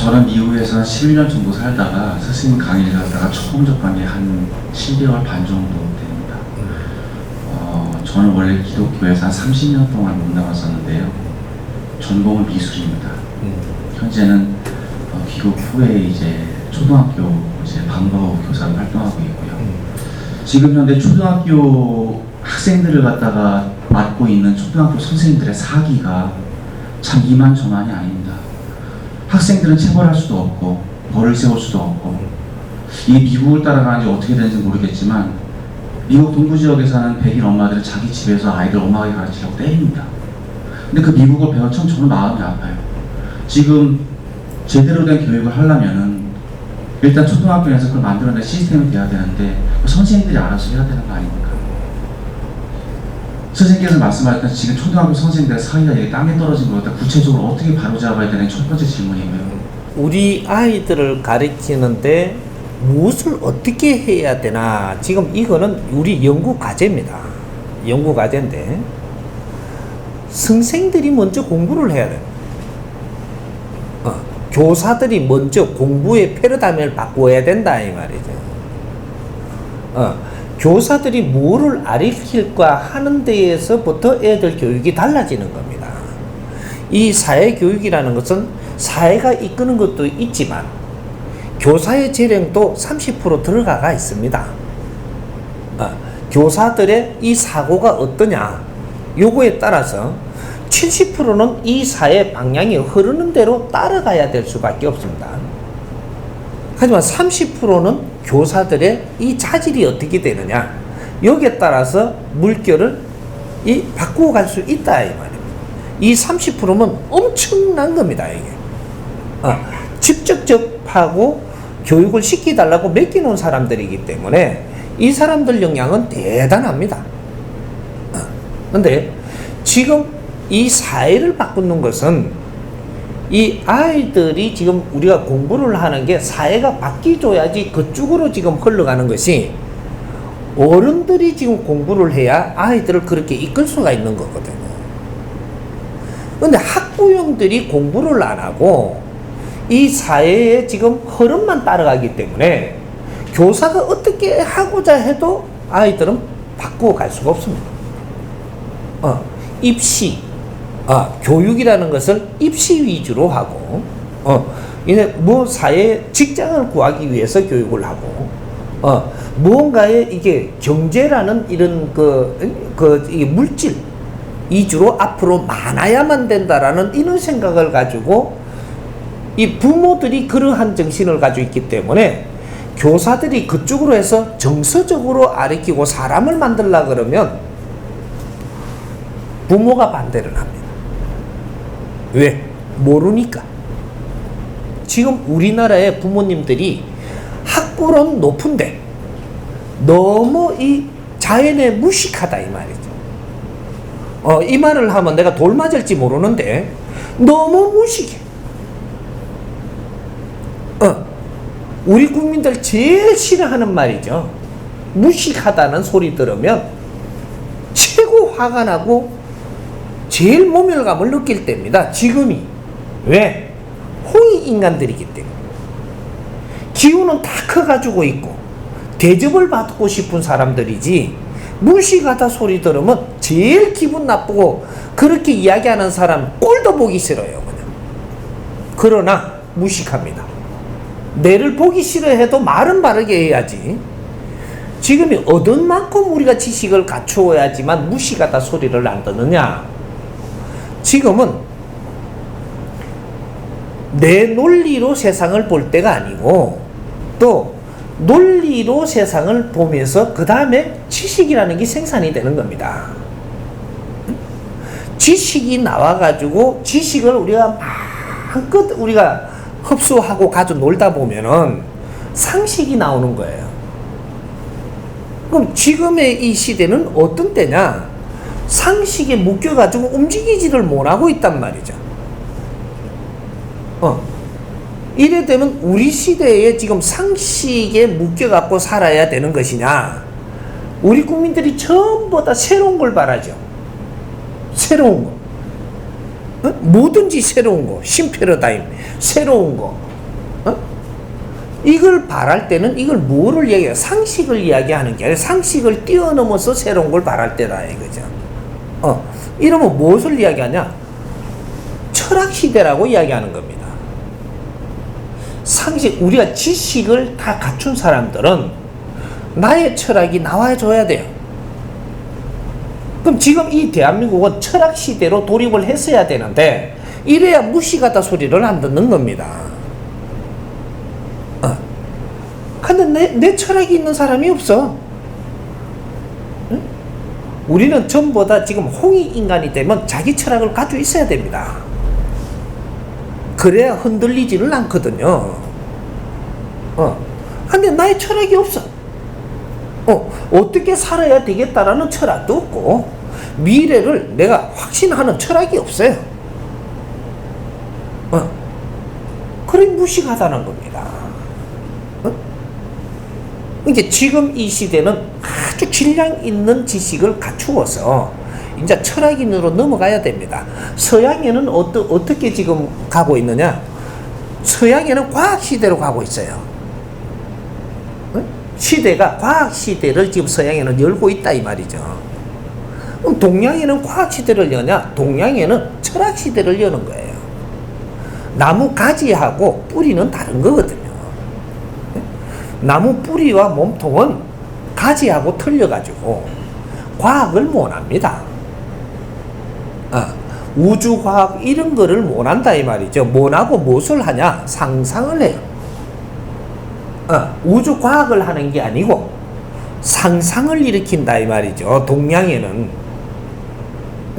저는 미국에서 한 11년 정도 살다가 스승님 강의를 하다가 처음 접한 게한 7개월 반 정도 됩니다. 어, 저는 원래 기독교에서 한 30년 동안 못 나갔었는데요. 전공은 미술입니다. 현재는 어, 귀국 후에 이제 초등학교 이제 방과후 교사로 활동하고 있고요. 지금 현재 초등학교 학생들을 갖다가 맡고 있는 초등학교 선생님들의 사기가 참 이만저만이 아닙니다. 학생들은 체벌할 수도 없고 벌을 세울 수도 없고 이게 미국을 따라가는지 어떻게 되는지 모르겠지만 미국 동부 지역에 사는 백인 엄마들은 자기 집에서 아이들 엄마가 가르치라고 때립니다. 근데 그 미국을 배워 참 저는 마음이 아파요. 지금 제대로 된 교육을 하려면은 일단 초등학교에서 그걸 만들어낼 시스템이 돼야 되는데 그 선생님들이 알아서 해야 되는 거 아닙니까? 선생님께서 말씀하셨던 지금 초등학교 선생님들의 사이가 이게 땅에 떨어진 것 같다. 구체적으로 어떻게 바로잡아야 되는 첫 번째 질문이고요. 우리 아이들을 가르치는데 무엇을 어떻게 해야 되나 지금 이거는 우리 연구 과제입니다. 연구 과제인데 선생들이 먼저 공부를 해야 돼. 어, 교사들이 먼저 공부의 패러다임을 바꿔야 된다 이 말이죠. 어, 교사들이 뭐를 가르칠까 하는 데에서부터 애들 교육이 달라지는 겁니다. 이 사회 교육이라는 것은 사회가 이끄는 것도 있지만 교사의 재량도 30% 들어가가 있습니다. 어, 교사들의 이 사고가 어떠냐 요거에 따라서 70%는 이 사회 방향이 흐르는 대로 따라가야 될 수밖에 없습니다. 하지만 30%는 교사들의 이 자질이 어떻게 되느냐 여기에 따라서 물결을 이 바꾸어 갈 수 있다 이 말입니다. 이 30%면 엄청난 겁니다 이게. 어, 직접적하고 교육을 시키달라고 맡겨놓은 사람들이기 때문에 이 사람들 영향은 대단합니다. 어, 근데 지금 이 사회를 바꾸는 것은 이 아이들이 지금 우리가 공부를 하는 게 사회가 바뀌어야지 그쪽으로 지금 흘러가는 것이 어른들이 지금 공부를 해야 아이들을 그렇게 이끌 수가 있는 거거든요. 근데 학부형들이 공부를 안 하고 이 사회의 지금 흐름만 따라가기 때문에 교사가 어떻게 하고자 해도 아이들은 바꾸어 갈 수가 없습니다. 어, 입시, 아, 교육이라는 것을 입시 위주로 하고, 어, 이제 뭐 사회 직장을 구하기 위해서 교육을 하고, 어, 무언가의 이게 경제라는 이런 그, 그, 이게 물질 위주로 앞으로 많아야만 된다라는 이런 생각을 가지고 이 부모들이 그러한 정신을 가지고 있기 때문에 교사들이 그쪽으로 해서 정서적으로 아르키고 사람을 만들라 그러면 부모가 반대를 합니다. 왜? 모르니까. 지금 우리나라의 부모님들이 학벌은 높은데 너무 이 자연에 무식하다 이 말이죠. 어, 이 말을 하면 내가 돌 맞을지 모르는데 너무 무식해. 어, 우리 국민들 제일 싫어하는 말이죠. 무식하다는 소리 들으면 최고 화가 나고 제일 모멸감을 느낄 때입니다. 지금이. 왜? 홍이 인간들이기 때문에. 기운은 다 커가지고 있고 대접을 받고 싶은 사람들이지 무식하다 소리 들으면 제일 기분 나쁘고 그렇게 이야기하는 사람 꼴도 보기 싫어요. 그냥. 그러나 무식합니다. 내를 보기 싫어해도 말은 바르게 해야지. 지금이 얻은 만큼 우리가 지식을 갖추어야지만 무식하다 소리를 안 듣느냐? 지금은 내 논리로 세상을 볼 때가 아니고 또 논리로 세상을 보면서 그 다음에 지식이라는 게 생산이 되는 겁니다. 지식이 나와가지고 지식을 우리가 마음껏 우리가 흡수하고 가져 놀다 보면은 상식이 나오는 거예요. 그럼 지금의 이 시대는 어떤 때냐? 상식에 묶여가지고 움직이지를 못하고 있단 말이죠. 어. 이래 되면 우리 시대에 지금 상식에 묶여갖고 살아야 되는 것이냐? 우리 국민들이 전부 다 새로운 걸 바라죠. 새로운 거. 어? 뭐든지 새로운 거. 신패러다임. 새로운 거. 이걸 바랄 때는 이걸 뭐를 얘기해요? 상식을 이야기하는 게 아니라 상식을 뛰어넘어서 새로운 걸 바랄 때다 이거죠. 어, 이러면 무엇을 이야기하냐? 철학 시대라고 이야기하는 겁니다. 상식, 우리가 지식을 다 갖춘 사람들은 나의 철학이 나와줘야 돼요. 그럼 지금 이 대한민국은 철학 시대로 돌입을 했어야 되는데 이래야 무시가다 소리를 안 듣는 겁니다. 어. 근데 내, 내 철학이 있는 사람이 없어. 응? 우리는 전부 다 지금 홍익 인간이 되면 자기 철학을 가지고 있어야 됩니다. 그래야 흔들리지를 않거든요. 어. 근데 나의 철학이 없어. 어, 어떻게 살아야 되겠다라는 철학도 없고, 미래를 내가 확신하는 철학이 없어요. 어. 그래 무식하다는 겁니다. 어? 이제 지금 이 시대는 아주 질량 있는 지식을 갖추어서 이제 철학인으로 넘어가야 됩니다. 서양에는 어떠, 어떻게 지금 가고 있느냐? 서양에는 과학 시대로 가고 있어요. 어? 시대가 과학 시대를 지금 서양에는 열고 있다 이 말이죠. 그럼 동양에는 과학 시대를 여냐? 동양에는 철학 시대를 여는 거예요. 나무 가지하고 뿌리는 다른 거거든요. 나무 뿌리와 몸통은 가지하고 틀려가지고 과학을 못합니다. 아, 우주과학 이런 거를 못한다 이 말이죠. 못하고 무엇을 하냐? 상상을 해요. 어, 우주과학을 하는 게 아니고 상상을 일으킨다 이 말이죠. 동양에는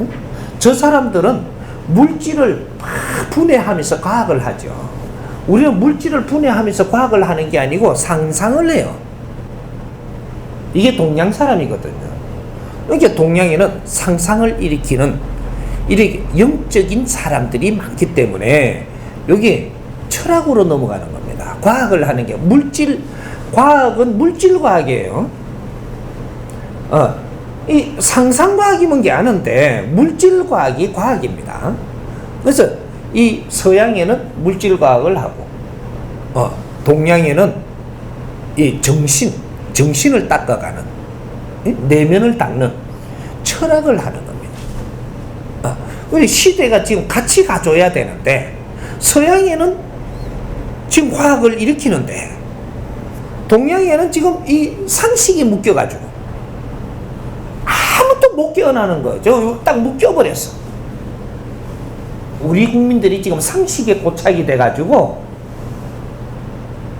응? 저 사람들은 물질을 막 분해하면서 과학을 하죠. 우리는 물질을 분해하면서 과학을 하는 게 아니고 상상을 해요. 이게 동양 사람이거든요. 이게 동양에는 상상을 일으키는 이렇게 영적인 사람들이 많기 때문에 여기 철학으로 넘어가는 겁니다. 과학을 하는 게 물질 과학은 물질 과학이에요. 어, 이 상상 과학이면 게 아는데 물질 과학이 과학입니다. 그래서 이 서양에는 물질 과학을 하고 어, 동양에는 이 정신 정신을 닦아가는 이 내면을 닦는 철학을 하는 겁니다. 어, 우리 시대가 지금 같이 가줘야 되는데 서양에는 지금 과학을 일으키는데 동양에는 지금 이 상식이 묶여가지고 아무도 못 깨어나는 거죠. 딱 묶여버렸어. 우리 국민들이 지금 상식에 고착이 돼가지고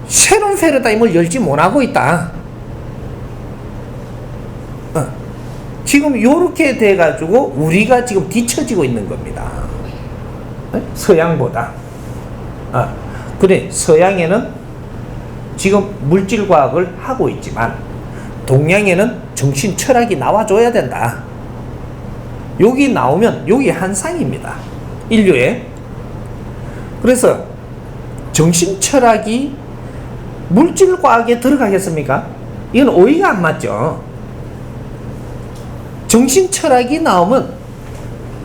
새로운 패러다임을 열지 못하고 있다. 어. 지금 이렇게 돼가지고 우리가 지금 뒤처지고 있는 겁니다. 어? 서양보다. 어. 그래 서양에는 지금 물질과학을 하고 있지만 동양에는 정신 철학이 나와줘야 된다. 여기 나오면 여기 한상입니다. 인류에. 그래서 정신 철학이 물질 과학에 들어가겠습니까? 이건 오이가 안 맞죠. 정신 철학이 나오면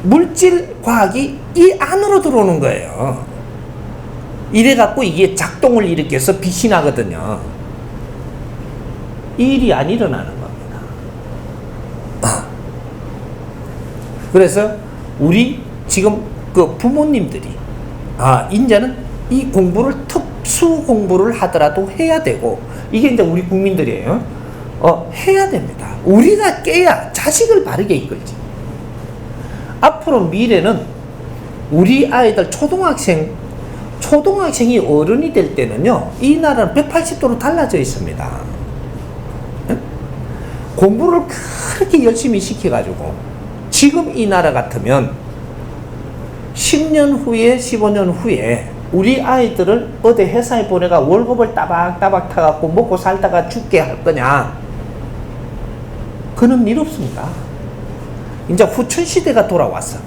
물질 과학이 이 안으로 들어오는 거예요. 이래 갖고 이게 작동을 일으켜서 빛이 나거든요. 이 일이 안 일어나는 겁니다. 그래서 우리 지금 그 부모님들이 아 이제는 이 공부를 특수 공부를 하더라도 해야 되고 이게 이제 우리 국민들이에요. 어 해야 됩니다. 우리가 깨야 자식을 바르게 이끌지. 앞으로 미래는 우리 아이들 초등학생 초등학생이 어른이 될 때는요 이 나라는 180도로 달라져 있습니다. 예? 공부를 그렇게 열심히 시켜가지고 지금 이 나라 같으면 10년 후에 15년 후에 우리 아이들을 어디 회사에 보내가 월급을 따박따박 타갖고 먹고 살다가 죽게 할 거냐? 그는 일 없습니다. 이제 후천 시대가 돌아왔어.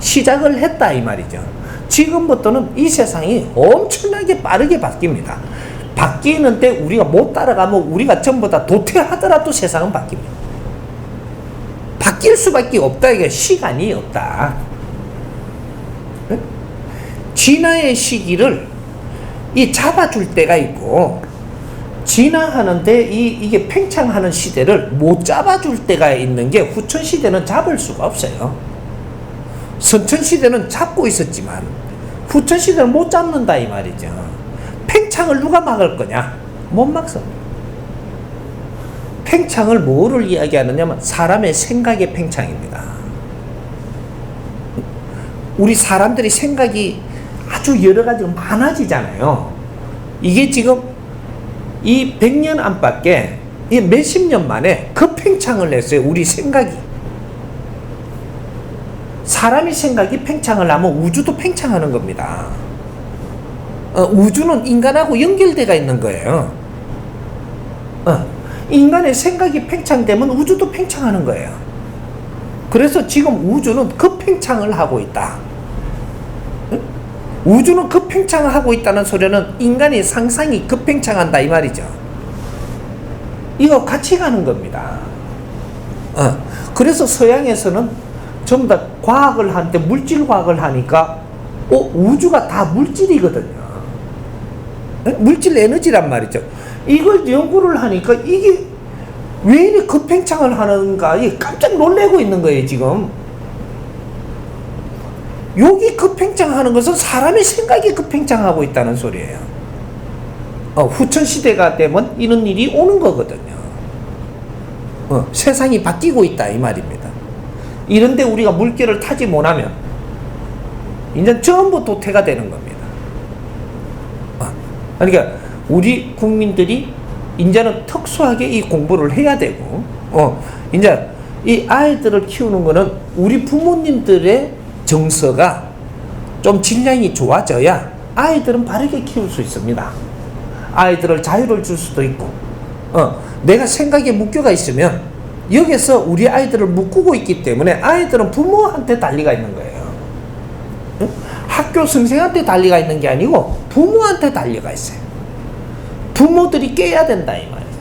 시작을 했다 이 말이죠. 지금부터는 이 세상이 엄청나게 빠르게 바뀝니다. 바뀌는데 우리가 못 따라가면 우리가 전부 다 도태하더라도 세상은 바뀝니다. 바뀔 수밖에 없다 이게 시간이 없다 진화의 시기를 이 잡아줄 때가 있고 진화하는데 이, 이게 팽창하는 시대를 못 잡아줄 때가 있는 게 후천 시대는 잡을 수가 없어요. 선천 시대는 잡고 있었지만 후천 시대는 못 잡는다 이 말이죠. 팽창을 누가 막을 거냐? 못 막서. 팽창을 뭐를 이야기하느냐면 사람의 생각의 팽창입니다. 우리 사람들이 생각이 아주 여러 가지로 많아지잖아요. 이게 지금 이 100년 안팎에 이 몇십 년 만에 급팽창을 했어요. 우리 생각이. 사람이 생각이 팽창을 하면 우주도 팽창하는 겁니다. 어, 우주는 인간하고 연결돼가 있는 거예요. 어, 인간의 생각이 팽창되면 우주도 팽창하는 거예요. 그래서 지금 우주는 급팽창을 하고 있다. 응? 우주는 급팽창을 하고 있다는 소리는 인간의 상상이 급팽창한다 이 말이죠. 이거 같이 가는 겁니다. 어, 그래서 서양에서는 전부 다 과학을 하는데 물질 과학을 하니까 어, 우주가 다 물질이거든요. 에? 물질 에너지란 말이죠. 이걸 연구를 하니까 이게 왜 이리 급팽창을 하는가 이게 깜짝 놀래고 있는 거예요 지금. 여기 급팽창하는 것은 사람의 생각이 급팽창하고 있다는 소리예요. 어, 후천 시대가 되면 이런 일이 오는 거거든요. 어, 세상이 바뀌고 있다 이 말입니다. 이런데 우리가 물결을 타지 못하면 이제 전부 도태가 되는 겁니다. 어, 그러니까 우리 국민들이 이제는 특수하게 이 공부를 해야 되고, 어, 이제 이 아이들을 키우는 거는 우리 부모님들의 정서가 좀 질량이 좋아져야 아이들은 바르게 키울 수 있습니다. 아이들을 자유를 줄 수도 있고, 어, 내가 생각에 묶여가 있으면 여기서 우리 아이들을 묶고 있기 때문에 아이들은 부모한테 달리가 있는 거예요. 응? 학교 선생한테 달리가 있는 게 아니고 부모한테 달려가 있어요. 부모들이 깨야 된다 이 말이죠.